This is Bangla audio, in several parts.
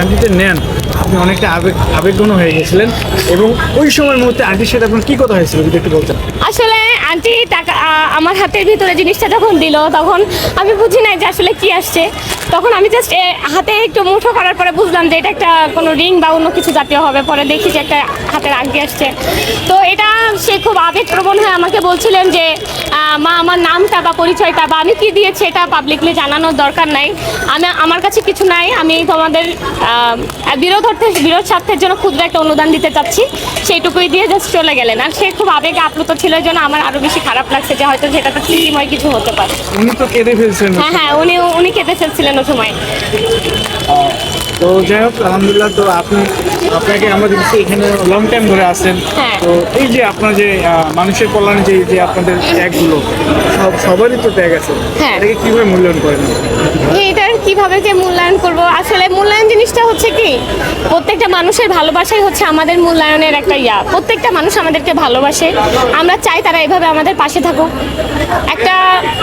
আন্টিতে নেন, আপনি অনেকটা আবেগ আবেগঘন হয়ে গেছিলেন এবং ওই সময়ের মুহূর্তে আন্টির সাথে আপনার কি কথা হয়েছিল, যদি একটু বলতেন? আসলে আন্টি টাকা আমার হাতের ভিতরে জিনিসটা যখন দিল, তখন আমি বুঝি নাই যে আসলে কি আসছে। তখন আমি জাস্ট হাতে একটু মুঠো করার পরে বুঝলাম যে এটা একটা কোনো রিং বা অন্য কিছু জাতীয় হবে। পরে দেখি যে একটা হাতের আগে আসছে। তো এটা সে খুব আবেগপ্রবণ হয়ে আমাকে বলছিলেন যে মা আমার নামটা বা পরিচয়টা বা আমি কি দিয়েছি এটা পাবলিকলি জানানোর দরকার নাই। আমি আমার কাছে কিছু নাই। আমি তোমাদের বিরোধ অর্থে বিরোধ স্বার্থের জন্য ক্ষুদ্র একটা অনুদান দিতে চাচ্ছি। সেইটুকুই দিয়ে জাস্ট চলে গেলেন। আর সে খুব আবেগে আপ্লুত ছিল জন্য আমার আরও বেশি খারাপ লাগছে যে হয়তো সেটা তো স্মৃতিময় কিছু হতে পারে। উনি তো কেঁদে ফেলছেন হ্যাঁ হ্যাঁ উনি উনি কেঁদে ফেলছিলেন ওই সময়। তো যাই হোক আলহামদুলিল্লাহ তো আপনি আপনাকে আমরা দেখছি এখানে লং টাইম ধরে আছেন। হ্যাঁ। তো এই যে আপনার যে মানুষের কল্যাণে যে যে আপনাদের ত্যাগগুলো সব সবারই তো ত্যাগ আছে। হ্যাঁ। এটাকে কীভাবে মূল্যায়ন করেন এটার কীভাবে যে মূল্যায়ন করব? আসলে মূল্যায়ন জিনিসটা হচ্ছে কি? প্রত্যেকটা মানুষের ভালোবাসাই হচ্ছে আমাদের মূল্যায়নের একটা ইয়া। প্রত্যেকটা মানুষ আমাদেরকে ভালোবাসে। আমরা চাই তারা এভাবে আমাদের পাশে থাকুক। একটা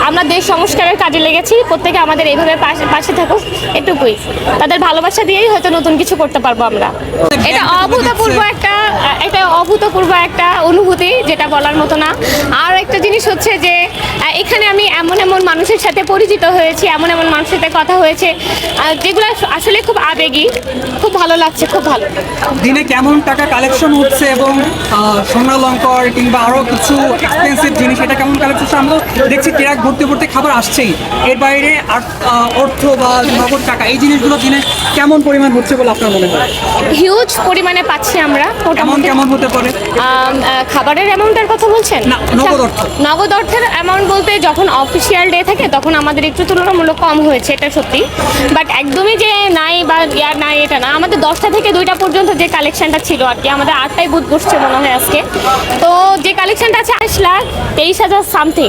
আমরা দেশ সংস্কারের কাজে লেগেছি, প্রত্যেকে আমাদের এইভাবে পাশে থাকুক, এটুকুই। তাদের ভালোবাসা দিয়েই হয়তো নতুন কিছু করতে পারব আমরা। এটা অভূতপূর্ব একটা এটা অভূতপূর্ব একটা অনুভূতি যেটা বলার মতো না। আর একটা জিনিস হচ্ছে যে এখানে আমি এমন এমন মানুষের সাথে পরিচিত হয়েছি এমন এমন মানুষের সাথে কথা হয়েছে যেগুলো আসলে খুব আবেগী খুব ভালো লাগছে খুব ভালো। দিনে কেমন টাকা কালেকশন হচ্ছে এবং আহ, সোনা লঙ্কর কিংবা আরও কিছু এক্সপেন্সিভ জিনিস এটা কেমন কালেকশন হচ্ছে? আমরা দেখছি ট্রাক ভর্তি ভর্তি খাবার আসছেই। এর বাইরে অর্থ বা নগদ টাকা এই জিনিসগুলো দিনে কেমন পরিমাণ হচ্ছে বলে আপনার মনে হয়? হিউজ পরিমাণে পাচ্ছি আমরা কেমন কেমন হতে পারে? খাবারের অ্যামাউন্টের কথা বলছেন? নগদ অর্থ। নগদ অর্থের অ্যামাউন্ট বলতে যখন অফিসিয়াল ডে থাকে তখন আমাদের একটু তুলনামূলক কম হয়েছে এটা সত্যি। বাট একদমই যে নাই বা ইয়ার নাই এটা না। আমাদের দশটা থেকে দুইটা পর্যন্ত যে কালেকশনটা ছিল আর কি আমাদের আটটাই বুথ বসছে মনে হয় আজকে। তো যে কালেকশনটা আছে আট লাখ তেইশ হাজার সামথিং